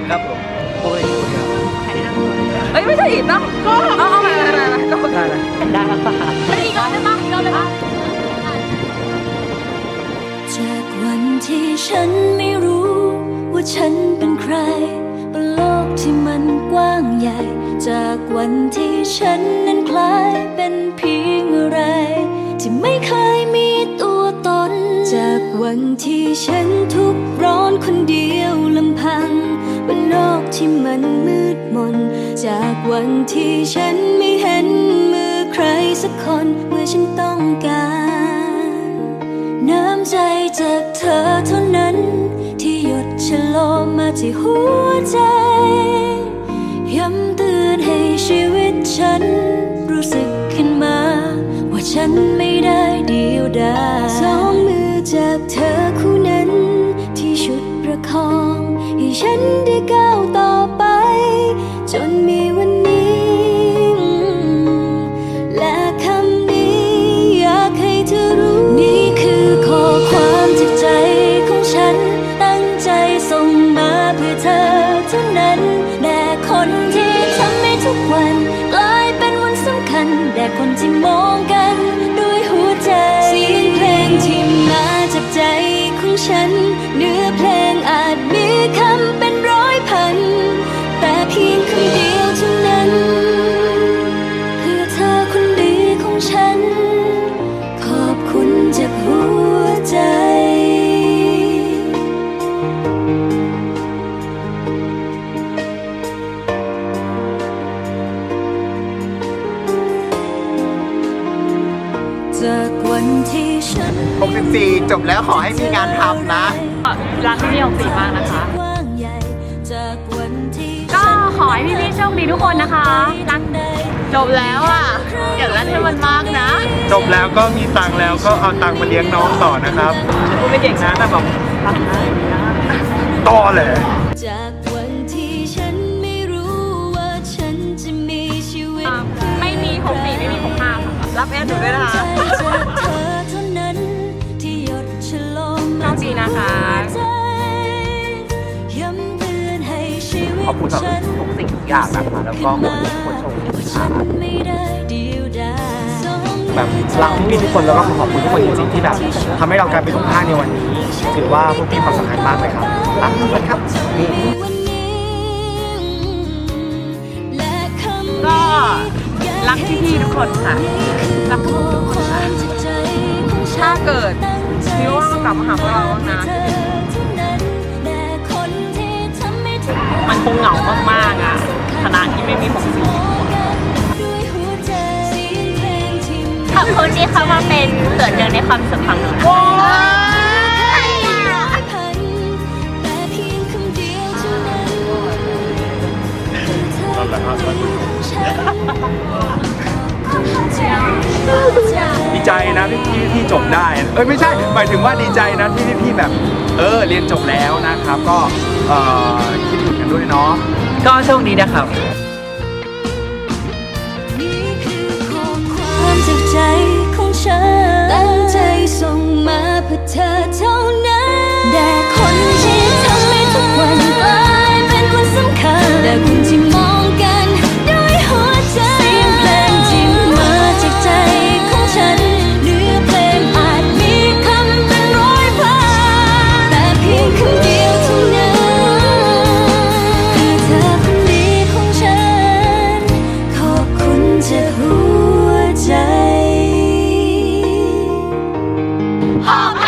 นครับผมโอ้ยเอ้ยไม่ใช่อีกนะก็เอาเอาใหม่ใหม่ใหม่ใหม่ก็ได้ไหมได้แล้วค่ะไม่อีกรอบได้ปะอีกรอบได้ปะจากวันที่ฉันไม่รู้ ว่าฉันเป็นใครบนโลกที่มันกว้างใหญ่ จากวันที่ฉันนั้นคล้ายเป็นเพียงอะไร ที่ไม่เคยมีตัวตนจาก วันที่ฉันทุกร้อนคนเดียวลำพังบนโลกที่มันมืดมน จากวันที่ฉันไม่เห็นมือใครสักคนเมื่อฉันต้องการ น้ำใจจากเธอเท่านั้น ที่หยดชะโลมมาที่หัวใจ ย้ำเตือนให้ชีวิตฉัน รู้สึกขึ้นมา ว่าฉันไม่ได้เดียวดาย จากเธอคู่นั้น ที่ชุดประคอง ให้ฉันได้ก้าวต่อไป จนมีวันนี้ และคำนี้อยากให้เธอรู้ นี่คือข้อความจากใจของฉัน ตั้งใจส่งมาเพื่อเธอเท่านั้น แด่คนที่ทำให้ทุกวัน กลายเป็นวันสำคัญ แด่คนที่มองกัน ฉัน จากวันที่ฉัน64 จบแล้วขอให้มีงานทำนะ รักพี่หกสี่มากนะคะ กว้างใหญ่จากวันที่ก็ขอให้พี่ๆโชคดีทุกคนนะคะ รักจบแล้วอะอยากเล่นให้มันมากนะ จบแล้วก็มีตังค์แล้วก็เอาตังค์มาเลี้ยงน้องต่อนะครับพูดไม่เก่งนะแต่แบบรักนะอย่างนี้นะต่อเลย จากวันที่ฉันไม่รู้ว่าฉันจะมีชีวิต ไม่มีหกสี่ไม่มีหกห้าค่ะรับแอดหนูด้วยนะคะ อบคุณสำหรับทุกสิ่งทุกอย่างนะคะแล้วก็ขอให้ทุกคนโชคดีว่าค่ะแบบรักพี่ๆทุกคนแล้วก็ขอขอบคุณทุกคนจริงๆที่แบบทำให้เรากลายเป็นทุกท่าในวันนี้ถือว่าพวกพี่ความสำคัญมากเลยครับรักทุกคนครับนี่ก็รักพี่ๆทุกคนค่ะรักทุกคนค่ะถ้าเกิดคิดว่ากลับมาหาพวกเราบ้านะ คงเหงามากๆอะคณะที่ไม่มีหกสี่ขอบคุณที่เข้ามาเป็นส่วนหนึ่งในความสุขของหนูนะคะดีใจนะที่พี่พี่จบได้ เอ้ยไม่ใช่ หมายถึงว่าดีใจนะที่พี่พี่แบบ เออเรียนจบแล้วนะครับ ก็เออคิดถึงกัน ด้วยเนาะก็โชคดีนะครับนี่คือข้อความจากใจของฉันตั้งใจส่งมาเพื่อเธอเท่า all